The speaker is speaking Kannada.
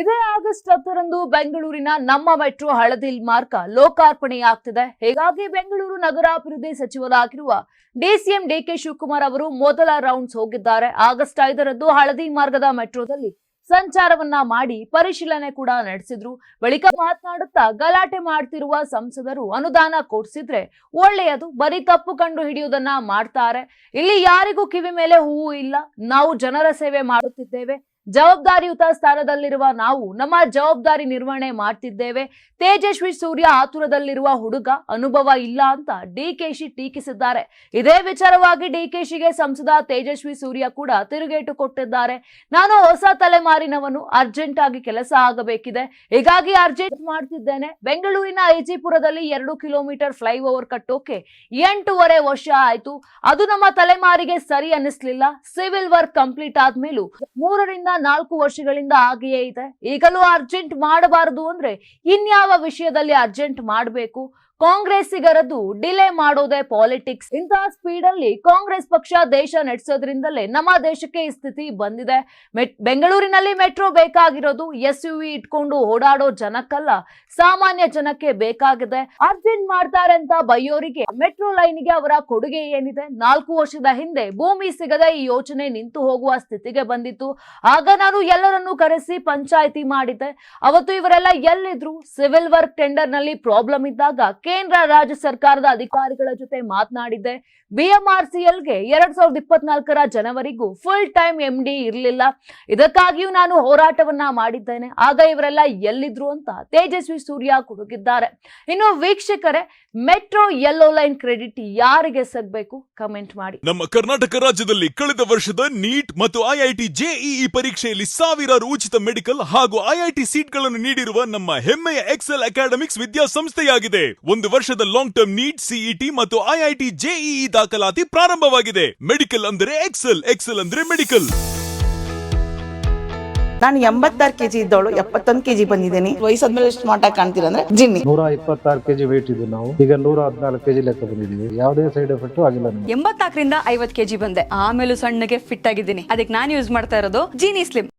ಇದೇ ಆಗಸ್ಟ್ ಹತ್ತರಂದು ಬೆಂಗಳೂರಿನ ನಮ್ಮ ಮೆಟ್ರೋ ಹಳದಿ ಮಾರ್ಗ ಲೋಕಾರ್ಪಣೆಯಾಗ್ತಿದೆ. ಹೀಗಾಗಿ ಬೆಂಗಳೂರು ನಗರಾಭಿವೃದ್ಧಿ ಸಚಿವರಾಗಿರುವ ಡಿಸಿಎಂ ಡಿಕೆ ಶಿವಕುಮಾರ್ ಅವರು ಮೊದಲ ರೌಂಡ್ಸ್ ಹೋಗಿದ್ದಾರೆ. ಆಗಸ್ಟ್ ಐದರಂದು ಹಳದಿ ಮಾರ್ಗದ ಮೆಟ್ರೋದಲ್ಲಿ ಸಂಚಾರವನ್ನ ಮಾಡಿ ಪರಿಶೀಲನೆ ಕೂಡ ನಡೆಸಿದ್ರು. ಬಳಿಕ ಮಾತನಾಡುತ್ತಾ ಗಲಾಟೆ ಮಾಡ್ತಿರುವ ಸಂಸದರು ಅನುದಾನ ಕೊಡ್ಸಿದ್ರೆ ಒಳ್ಳೆಯದು, ಬರೀ ತಪ್ಪು ಕಂಡು ಹಿಡಿಯುವುದನ್ನ ಮಾಡ್ತಾರೆ. ಇಲ್ಲಿ ಯಾರಿಗೂ ಕಿವಿ ಮೇಲೆ ಹೂವು ಇಲ್ಲ. ನಾವು ಜನರ ಸೇವೆ ಮಾಡುತ್ತಿದ್ದೇವೆ. ಜವಾಬ್ದಾರಿಯುತ ಸ್ಥಾನದಲ್ಲಿರುವ ನಾವು ನಮ್ಮ ಜವಾಬ್ದಾರಿ ನಿರ್ವಹಣೆ ಮಾಡ್ತಿದ್ದೇವೆ. ತೇಜಸ್ವಿ ಸೂರ್ಯ ಆತುರದಲ್ಲಿರುವ ಹುಡುಗ ಅನುಭವ ಇಲ್ಲ ಅಂತ ಡಿಕೆಶಿ ಟೀಕಿಸಿದ್ದಾರೆ. ಇದೇ ವಿಚಾರವಾಗಿ ಡಿಕೆಶಿಗೆ ಸಂಸದ ತೇಜಸ್ವಿ ಸೂರ್ಯ ಕೂಡ ತಿರುಗೇಟು ಕೊಟ್ಟಿದ್ದಾರೆ. ನಾನು ಹೊಸ ತಲೆಮಾರಿನವನು, ಅರ್ಜೆಂಟ್ ಆಗಿ ಕೆಲಸ ಆಗಬೇಕಿದೆ. ಹೀಗಾಗಿ ಅರ್ಜೆಂಟ್ ಮಾಡ್ತಿದ್ದೇನೆ. ಬೆಂಗಳೂರಿನ ಐಜಿಪುರದಲ್ಲಿ ಎರಡು ಕಿಲೋಮೀಟರ್ ಫ್ಲೈಓವರ್ ಕಟ್ಟೋಕೆ ಎಂಟೂವರೆ ವರ್ಷ ಆಯ್ತು. ಅದು ನಮ್ಮ ತಲೆಮಾರಿಗೆ ಸರಿ ಅನ್ನಿಸ್ಲಿಲ್ಲ. ಸಿವಿಲ್ ವರ್ಕ್ ಕಂಪ್ಲೀಟ್ ಆದ್ಮೇಲೂ ಮೂರರಿಂದ ನಾಲ್ಕು ವರ್ಷಗಳಿಂದ ಆಗಿಯೇ ಇದೆ. ಈಗಲೂ ಅರ್ಜೆಂಟ್ ಮಾಡಬಾರದು ಅಂದ್ರೆ ಇನ್ಯಾವ ವಿಷಯದಲ್ಲಿ ಅರ್ಜೆಂಟ್ ಮಾಡಬೇಕು? ಕಾಂಗ್ರೆಸ್ಸಿಗರದ್ದು ಡಿಲೇ ಮಾಡೋದೇ ಪಾಲಿಟಿಕ್ಸ್. ಇಂತಹ ಸ್ಪೀಡ್ ಅಲ್ಲಿ ಕಾಂಗ್ರೆಸ್ ಪಕ್ಷ ದೇಶ ನಡೆಸೋದ್ರಿಂದಲೇ ನಮ್ಮ ದೇಶಕ್ಕೆ ಈ ಸ್ಥಿತಿ ಬಂದಿದೆ. ಬೆಂಗಳೂರಿನಲ್ಲಿ ಮೆಟ್ರೋ ಬೇಕಾಗಿರೋದು ಎಸ್ ಯು ವಿ ಇಟ್ಕೊಂಡು ಓಡಾಡೋ ಜನಕ್ಕಲ್ಲ, ಸಾಮಾನ್ಯ ಜನಕ್ಕೆ ಬೇಕಾಗಿದೆ. ಅರ್ಜೆಂಟ್ ಮಾಡ್ತಾರೆ ಅಂತ ಬೈಯೋರಿಗೆ ಮೆಟ್ರೋ ಲೈನ್ಗೆ ಅವರ ಕೊಡುಗೆ ಏನಿದೆ? ನಾಲ್ಕು ವರ್ಷದ ಹಿಂದೆ ಭೂಮಿ ಸಿಗದೆ ಈ ಯೋಜನೆ ನಿಂತು ಹೋಗುವ ಸ್ಥಿತಿಗೆ ಬಂದಿತ್ತು. ಆಗ ನಾನು ಎಲ್ಲರನ್ನೂ ಕರೆಸಿ ಪಂಚಾಯಿತಿ ಮಾಡಿದ್ದೆ. ಅವತ್ತು ಇವರೆಲ್ಲ ಎಲ್ಲಿದ್ರು? ಸಿವಿಲ್ ವರ್ಕ್ ಟೆಂಡರ್ನಲ್ಲಿ ಪ್ರಾಬ್ಲಮ್ ಇದ್ದಾಗ ಕೇಂದ್ರ ರಾಜ್ಯ ಸರ್ಕಾರದ ಅಧಿಕಾರಿಗಳ ಜೊತೆ ಮಾತನಾಡಿದ್ದೆ. ಬಿಎಂಆರ್ಸಿಎಲ್ಗೆ ಎರಡ್ ಸಾವಿರದ ಇಪ್ಪತ್ನಾಲ್ಕರ ಜನವರಿಗೂ ಫುಲ್ ಟೈಮ್ ಎಂ ಡಿ ಇರಲಿಲ್ಲ. ಇದಕ್ಕಾಗಿಯೂ ನಾನು ಹೋರಾಟವನ್ನ ಮಾಡಿದ್ದೇನೆ. ಆಗ ಇವರೆಲ್ಲ ಎಲ್ಲಿದ್ರು ಅಂತ ತೇಜಸ್ವಿ ಸೂರ್ಯ ಕುಡುಗಿದ್ದಾರೆ. ಇನ್ನು ವೀಕ್ಷಕರೇ ಮೆಟ್ರೋ ಯೆಲ್ಲೋ ಲೈನ್ ಕ್ರೆಡಿಟ್ ಯಾರಿಗೆ ಸಗ್ಬೇಕು ಕಮೆಂಟ್ ಮಾಡಿ. ನಮ್ಮ ಕರ್ನಾಟಕ ರಾಜ್ಯದಲ್ಲಿ ಕಳೆದ ವರ್ಷದ ನೀಟ್ ಮತ್ತು ಐಐಟಿ ಜೆಇಇ ಪರೀಕ್ಷೆಯಲ್ಲಿ ಸಾವಿರಾರು ಉಚಿತ ಮೆಡಿಕಲ್ ಹಾಗೂ ಐಐಟಿ ಸೀಟ್ಗಳನ್ನು ನೀಡಿರುವ ನಮ್ಮ ಹೆಮ್ಮೆಯ ಎಕ್ಸೆಲ್ ಅಕಾಡೆಮಿಕ್ಸ್ ವಿದ್ಯಾಸಂಸ್ಥೆಯಾಗಿದೆ. ಒಂದು ವರ್ಷದ ಲಾಂಗ್ ಟರ್ಮ್ ನೀಟ್ ಸಿಇಟಿ ಮತ್ತು ಐಐಟಿ ಜೆಇಇ ದಾಖಲಾತಿ ಪ್ರಾರಂಭವಾಗಿದೆ. ಮೆಡಿಕಲ್ ಅಂದರೆ ಎಕ್ಸೆಲ್ ಎಕ್ಸೆಲ್ ಅಂದ್ರೆ ಮೆಡಿಕಲ್ ನಾನು ಎಂಬತ್ತಾರು ಕೆಜಿ ಇದ್ದವಳು ಎಪ್ಪತ್ತೊಂದು ಕೆಜಿ ಬಂದಿದ್ದೀನಿ. ವಯಸ್ಸಾದ್ಮೇಲೆ ಎಷ್ಟು ಮಾಟ ಕಾಣ್ತೀರ ಅಂದ್ರೆ ಜಿನ್ನಿ. ನೂರ ಇಪ್ಪತ್ತಾರು ಕೆಜಿ ವೇಟ್ ಇದ್ದು ನಾವು. ಈಗ ನೂರ ಹದಿನಾಲ್ಕು ಕೆಜಿ ಲೆಕ್ಕ ಬಂದಿದ್ದೀವಿ. ಯಾವುದೇ ಸೈಡ್ ಎಫೆಕ್ಟ್ ಆಗಿಲ್ಲ ಎಂಬತ್ತಾಕರಿಂದ ಎಂಬತ್ನಾಲ್ಕರಿಂದ ಐವತ್ ಕೆಜಿ ಬಂದೆ. ಆಮೇಲೆ ಸಣ್ಣಗೆ ಫಿಟ್ ಆಗಿದ್ದೀನಿ. ಅದಕ್ಕೆ ನಾನು ಯೂಸ್ ಮಾಡ್ತಾ ಇರೋದು ಜೀನಿ ಸ್ಲಿಮ್